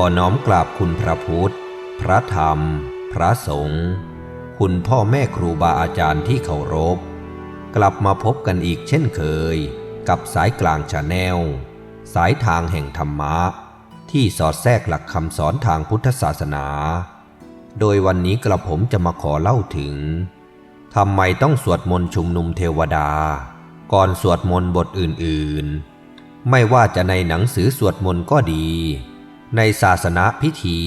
อน้อมกราบคุณพระพุทธ พระธรรม พระสงฆ์ คุณพ่อแม่ครูบาอาจารย์ที่เคารพ กลับมาพบกันอีกเช่นเคย กับสายกลางชาแนล สายทางแห่งธรรมะ ที่สอดแทรกหลักคำสอนทางพุทธศาสนา โดยวันนี้กระผมจะมาขอเล่าถึงทำไมต้องสวดมนต์ชุมนุมเทวดา ก่อนสวดมนต์บทอื่นๆ ไม่ว่าจะในหนังสือสวดมนต์ก็ดี ในศาสนาพิธี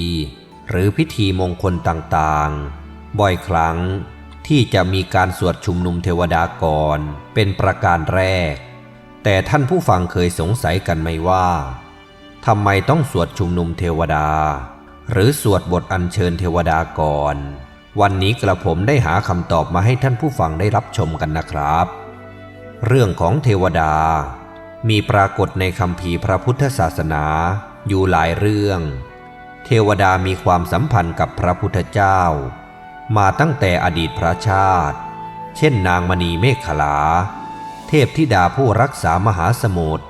หรือพิธีมงคลต่างๆ บ่อยครั้งที่จะมีการสวดชุมนุมเทวดาก่อนเป็นประการแรก แต่ท่านผู้ฟังเคยสงสัยกันไหมว่าทำไมต้องสวดชุมนุมเทวดา หรือสวดบทอัญเชิญเทวดาก่อนวันนี้กระผมได้หาคำตอบมาให้ท่านผู้ฟังได้รับชมกันนะครับ เรื่องของเทวดา มีปรากฏในคำภีพระพุทธศาสนา อยู่หลายเรื่อง เทวดามีความสัมพันธ์กับพระพุทธเจ้า มาตั้งแต่อดีตพระชาติ เช่นนางมณีเมฆขลา เทพธิดาผู้รักษามหาสมุทร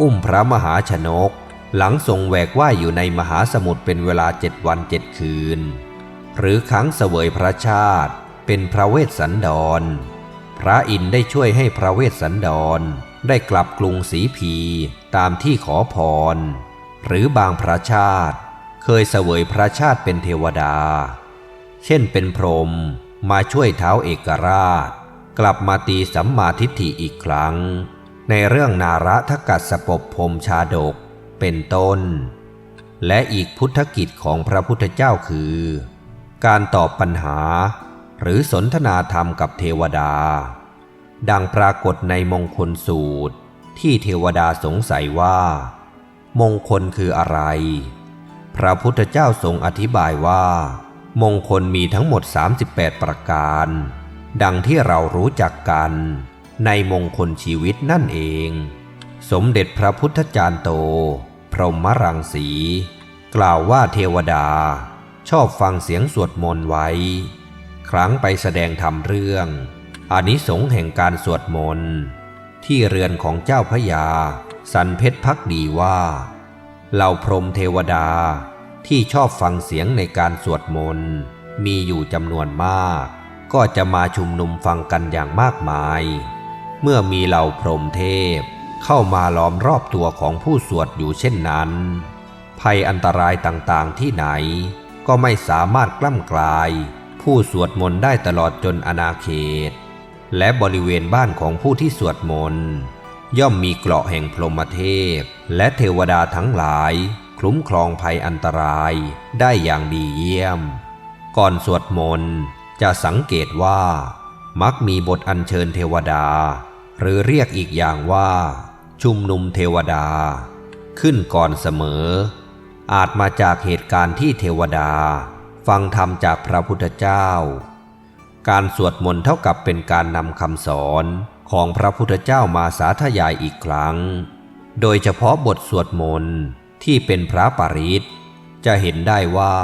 อุ้มพระมหาชนก หลังทรงแหวกว่ายอยู่ในมหาสมุทรเป็นเวลาเจ็ดวันเจ็ดคืน หรือครั้งเสวยพระชาติเป็นพระเวสสันดร พระอินทร์ได้ช่วยให้พระเวสสันดรได้กลับกรุงศรีพีตามที่ขอพร หรือบางพระชาติ เคยเสวยพระชาติเป็นเทวดา เช่นเป็นพรหมมาช่วยเท้าเอกราช กลับมาตีสัมมาทิฏฐิอีกครั้ง ในเรื่องนาระทกัสสปบพรมชาดกเป็นต้น และอีกพุทธกิจของพระพุทธเจ้าคือ การตอบปัญหา หรือสนทนาธรรมกับเทวดา ดังปรากฏในมงคลสูตรที่เทวดาสงสัยว่า มงคลคืออะไร พระพุทธเจ้าทรงอธิบายว่า มงคลมีทั้งหมด 38 ประการ ดังที่เรารู้จักกัน ในมงคลชีวิตนั่นเอง สมเด็จพระพุทธจารย์โต พรหมรังสี กล่าวว่าเทวดา ชอบฟังเสียงสวดมนต์ไว้ ครั้งไปแสดงธรรมเรื่องอนิสงส์แห่งการสวดมนต์ที่เรือนของเจ้าพระยา สันเพชรพักดีว่าเหล่าพรหมเทวดาที่ชอบฟังเสียงในการสวดมนต์มีอยู่จำนวนมาก ก็จะมาชุมนุมฟังกันอย่างมากมาย เมื่อมีเหล่าพรหมเทพเข้ามาล้อมรอบตัวของผู้สวดอยู่เช่นนั้น ภัยอันตรายต่างๆที่ไหน ก็ไม่สามารถกล้ำกลาย ผู้สวดมนต์ได้ตลอดจนอาณาเขต และบริเวณบ้านของผู้ที่สวดมนต์ ย่อมมีเกราะแห่งพรหมเทพ และเทวดาทั้งหลายคลุ้มครองภัยอันตรายได้อย่างดีเยี่ยม ก่อนสวดมนต์จะสังเกตว่า มักมีบทอัญเชิญเทวดา หรือเรียกอีกอย่างว่า ชุมนุมเทวดา ขึ้นก่อนเสมอ อาจมาจากเหตุการณ์ที่เทวดา ฟังธรรมจากพระพุทธเจ้า การสวดมนต์เท่ากับเป็นการนำคำสอน ของพระพุทธเจ้ามาสาธยายอีกครั้ง โดยเฉพาะบทสวดมนต์ที่เป็นพระปริตจะเห็นได้ว่า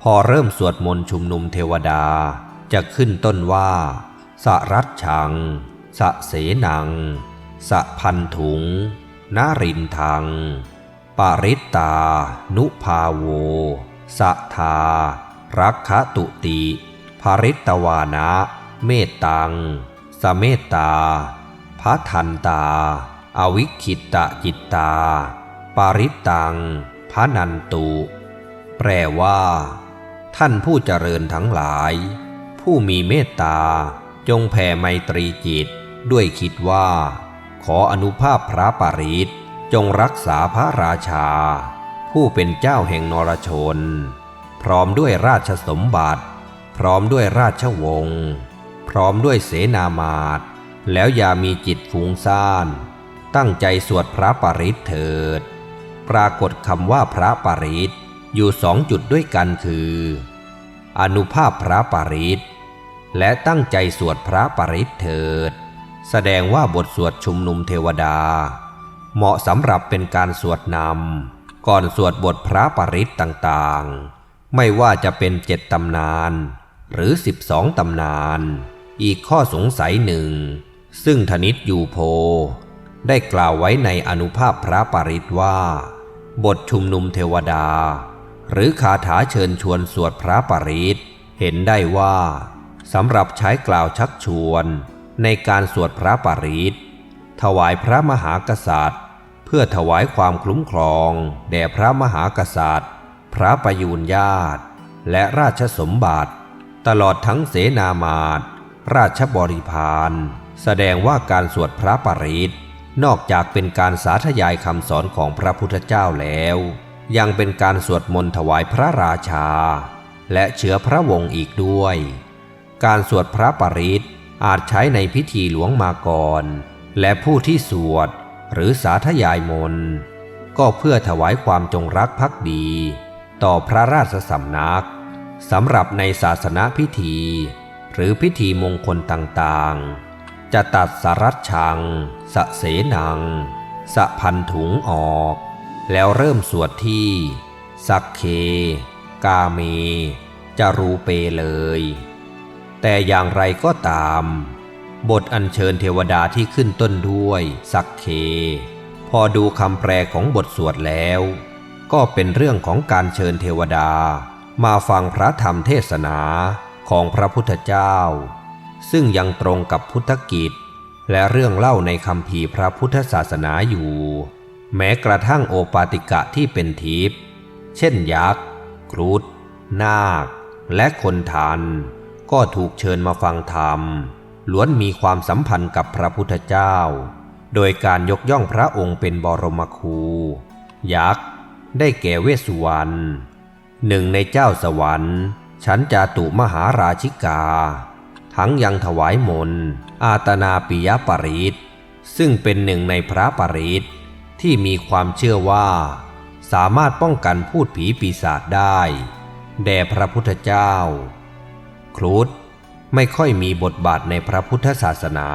พอเริ่มสวดมนต์ชุมนุมเทวดาจะขึ้นต้นว่า สรัชชัง สเสนังสะพันถุง นารินทัง ปาริตตา นุภาโวสะทา รักขตุติภริตวานะ เมตตัง สเมตตาพัทันตา อวิคิตตจิตตา ปาริตังพระนันตุ แปลว่า ท่านผู้เจริญทั้งหลาย ผู้มีเมตตา จงแผ่ไมตรีจิต ด้วยคิดว่า ขออนุภาพพระปาริตจงรักษาพระราชา ผู้เป็นเจ้าแห่งนรชน พร้อมด้วยราชสมบัติ พร้อมด้วยราชวงศ์ พร้อมด้วยเสนามาตแล้วอย่ามีจิตฟุ้งซ่าน ตั้งใจสวดพระปริตเถิด ปรากฏคำว่าพระปริตอยู่สองจุดด้วยกันคือ อนุภาพพระปริตและตั้งใจสวดพระปริตเถิด แสดงว่าบทสวดชุมนุมเทวดา เหมาะสำหรับเป็นการสวดนำก่อนสวดบทพระปริตต่างๆ ไม่ว่าจะเป็นเจ็ดตำนาน หรือสิบสองตำนาน อีกข้อสงสัยหนึ่ง ซึ่งธนิตยูโพ ได้กล่าวไว้ในอนุภาพพระปริตว่า บทชุมนุมเทวดา หรือคาถาเชิญชวนสวดพระปริตเห็นได้ว่าสำหรับใช้กล่าวชักชวนในการสวดพระปริตถวายพระมหากษัตริย์ เพื่อถวายความคุ้มครองแด่พระมหากษัตริย์ พระประยูรญาติ และราชสมบัติ ตลอดทั้งเสนามาต ราชบริพาร แสดงว่าการสวดพระปริตนอกจากเป็นการสาธยายคำสอนของพระพุทธเจ้าแล้ว ยังเป็นการสวดมนต์ถวายพระราชา และเชื้อพระวงศ์อีกด้วย การสวดพระปริตอาจใช้ในพิธีหลวงมาก่อน และผู้ที่สวดหรือสาธยายมนต์ก็เพื่อถวายความจงรักภักดี ต่อพระราชสำนักสำหรับในศาสนาพิธี หรือพิธีมงคลต่างๆ จะตัดสรัชัง สะเสนัง สะพันถุงออก แล้วเริ่มสวดที่ สักเค กาเม จารูเปเลย แต่อย่างไรก็ตาม บทอัญเชิญเทวดาที่ขึ้นต้นด้วย สักเค พอดูคำแปลของบทสวดแล้ว ก็เป็นเรื่องของการเชิญเทวดามาฟังพระธรรมเทศนา ของพระพุทธเจ้า ซึ่งยังตรงกับพุทธกิจ และเรื่องเล่าในคำพีพระพุทธศาสนาอยู่ แม้กระทั่งโอปาติกะที่เป็นทิพย์เช่นยักษ์ครุฑนาค และคนทัน ก็ถูกเชิญมาฟังธรรม ล้วนมีความสัมพันธ์กับพระพุทธเจ้า โดยการยกย่องพระองค์เป็นบรมครู ยักษ์ ได้แก่เวสสุวรรณหนึ่งในเจ้าสวรรค์ ชั้นจาตุมหาราชิกา ทั้งยังถวายมนต์อาตนาปิยปริตซึ่งเป็นหนึ่งในพระปริตที่มีความเชื่อว่า สามารถป้องกันพูดผีปีศาจได้ แด่พระพุทธเจ้า ครุฑไม่ค่อยมีบทบาทในพระพุทธศาสนา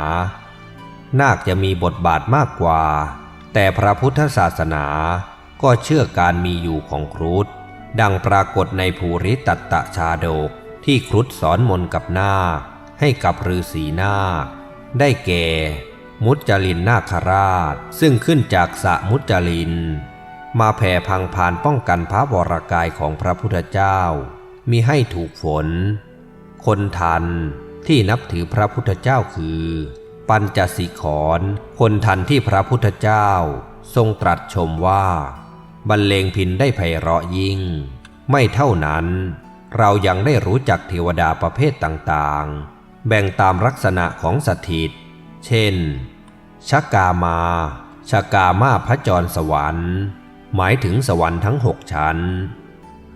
นาคจะมีบทบาทมากกว่า แต่พระพุทธศาสนาก็เชื่อการมีอยู่ของครุฑ ดังปรากฏในภูริตัตตชาดกที่ครุฑสอนมนกับนาค ให้กับฤาษีนาค ได้แก่ มุจจลินนาคราช ซึ่งขึ้นจากสะมุจจลิน มาแผ่พังพานป้องกันพระวรากายของพระพุทธเจ้า มิให้ถูกฝน คนทันที่นับถือพระพุทธเจ้าคือ ปัญจสิขรคนทันที่พระพุทธเจ้า ทรงตรัสชมว่า บรรเลงพินได้ไพเราะยิ่ง ไม่เท่านั้น เรายังได้รู้จักเทวดาประเภทต่างๆ แบ่งตามลักษณะของสถิต เช่น ชกามา ชกามาพระจรสวรรค์ หมายถึงสวรรค์ทั้งหกชั้น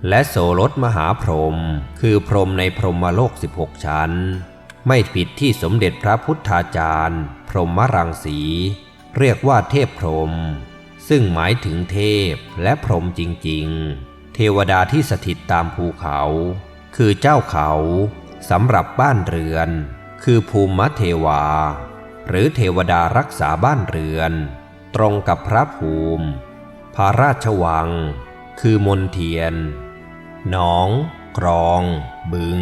และโสรถมหาพรหมคือพรหมในพรหมโลก 16 ชั้น ไม่ผิดที่สมเด็จพระพุทธาจารย์ พรหมรังสี เรียกว่าเทพพรหม ซึ่งหมายถึงเทพและพรหมจริงๆ เทวดาที่สถิตตามภูเขา คือเจ้าเขาสำหรับบ้านเรือน คือภูมิเทวา หรือเทวดารักษาบ้านเรือน ตรงกับพระภูมิ พระราชวัง คือมนเทียน หนอง ครอง บึง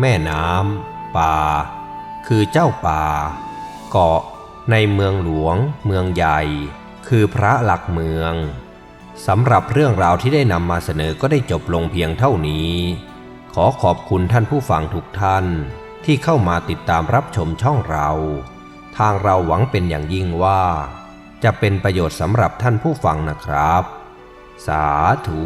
แม่น้ำป่า คือเจ้าป่า เกาะในเมืองหลวง เมืองใหญ่ คือพระหลักเมืองสำหรับเรื่องราวที่ได้นำมาเสนอก็ได้จบลงเพียงเท่านี้ ขอขอบคุณท่านผู้ฟังทุกท่านที่เข้ามาติดตามรับชมช่องเรา ทางเราหวังเป็นอย่างยิ่งว่า จะเป็นประโยชน์สำหรับท่านผู้ฟังนะครับ สาธุ